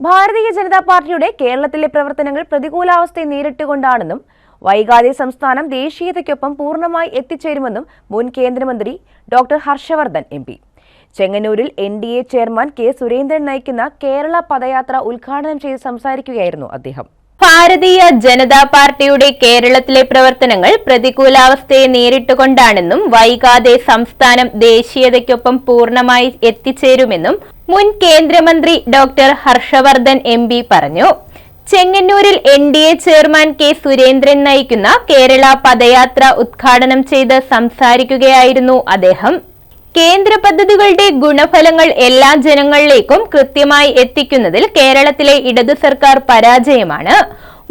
ഭാരതീയ ജനതാ പാർട്ടിയുടെ കേരളത്തിലെ പ്രവർത്തനങ്ങൾ പ്രതികൂലാവസ്ഥയെ നേരിട്ടുകൊണ്ടാണെന്നും വൈകാതെ സംസ്ഥാനം ദേശീയതയ്ക്കൊപ്പം പൂർണമായി എത്തിച്ചേരുമെന്നും മുൻ കേന്ദ്രമന്ത്രി ഡോക്ടർ ഹർഷവർദ്ധൻ എം പി. ചെങ്ങന്നൂരിൽ N D A chairman K Surendran നയിക്കുന്ന കേരള പദയാത്ര ഉദ്ഘാടനം ചെയ്ത് സംസാരിക്കുകയായിരുന്നു അദ്ദേഹം. ഭാരതീയ ജനതാ പാർട്ടിയുടെ കേരളത്തിലെ പ്രവർത്തനങ്ങൾ പ്രതികൂലാവസ്ഥയെ നേരിട്ടുകൊണ്ടാണെന്നും വൈകാതെ സംസ്ഥാനം ദേശീയതയ്ക്കൊപ്പം പൂർണമായി എത്തിച്ചേരുമെന്നും മുൻ കേന്ദ്രമന്ത്രി ഡോക്ടർ ഹർഷവർദ്ധൻ എം പി പറഞ്ഞു. ചെങ്ങന്നൂരിൽ N D A chairman K Surendran നയിക്കുന്ന കേരള പദയാത്ര ഉദ്ഘാടനം ചെയ്ത് സംസാരിക്കുകയായിരുന്നു അദ്ദേഹം. കേന്ദ്ര പദ്ധതികളുടെ ഗുണഫലങ്ങൾ എല്ലാ ജനങ്ങളിലേക്കും കൃത്യമായി എത്തിക്കുന്നതിൽ കേരളത്തിലെ ഇടതു സർക്കാർ പരാജയമാണ്.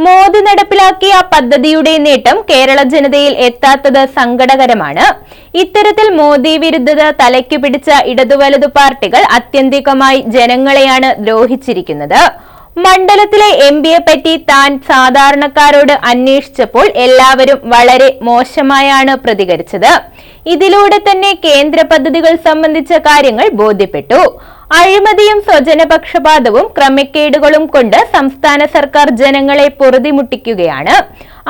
മോദി നടപ്പിലാക്കിയ പദ്ധതിയുടെ നേട്ടം കേരള ജനതയിൽ എത്താത്തത് സങ്കടകരമാണ്. ഇത്തരത്തിൽ മോദി വിരുദ്ധത തലയ്ക്ക് പിടിച്ച ഇടതുവലതു പാർട്ടികൾ അത്യന്തികമായി ജനങ്ങളെയാണ് ദ്രോഹിച്ചിരിക്കുന്നത്. മണ്ഡലത്തിലെ എം പിയെ പറ്റി താൻ സാധാരണക്കാരോട് അന്വേഷിച്ചപ്പോൾ എല്ലാവരും വളരെ മോശമായാണ് പ്രതികരിച്ചത്. ഇതിലൂടെ തന്നെ കേന്ദ്ര പദ്ധതികൾ സംബന്ധിച്ച കാര്യങ്ങൾ ബോധ്യപ്പെട്ടു. അഴിമതിയും സ്വജനപക്ഷപാതവും ക്രമക്കേടുകളും കൊണ്ട് സംസ്ഥാന സർക്കാർ ജനങ്ങളെ പൊറുതിമുട്ടിക്കുകയാണ്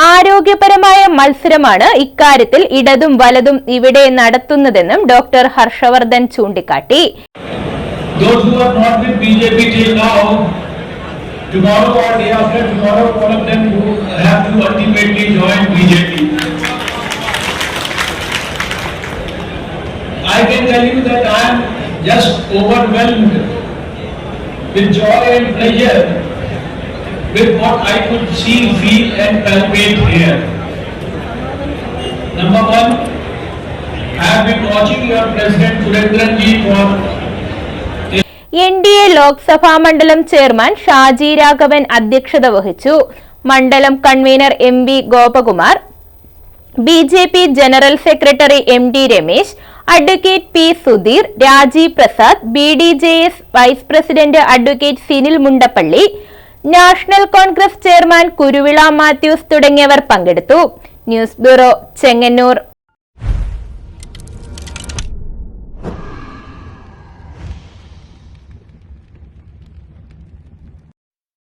ആരോഗ്യപരമായ മത്സരമാണ് ഇക്കാര്യത്തിൽ ഇടതും വലതും ഇവിടെ നടത്തുന്നതെന്നും ഡോക്ടർ ഹർഷവർദ്ധൻ ചൂണ്ടിക്കാട്ടി. I can tell you that just overwhelmed with joy and pleasure with what I could see, feel and palpate here. Number one, I have been watching your President Surendran ji for N D A Lok Sabha മണ്ഡലം chairman Shaji Raghavan അധ്യക്ഷത വഹിച്ചു മണ്ഡലം convenor M V Gopakumar B J P general secretary M D Ramesh advocate P Sudheer Rajeev Prasad B D J S vice president advocate Sinil Mundappally national congress chairman Kuruvila Mathews തുടങ്ങിയവർ പങ്കെടുത്തു. News bureau Chengannur.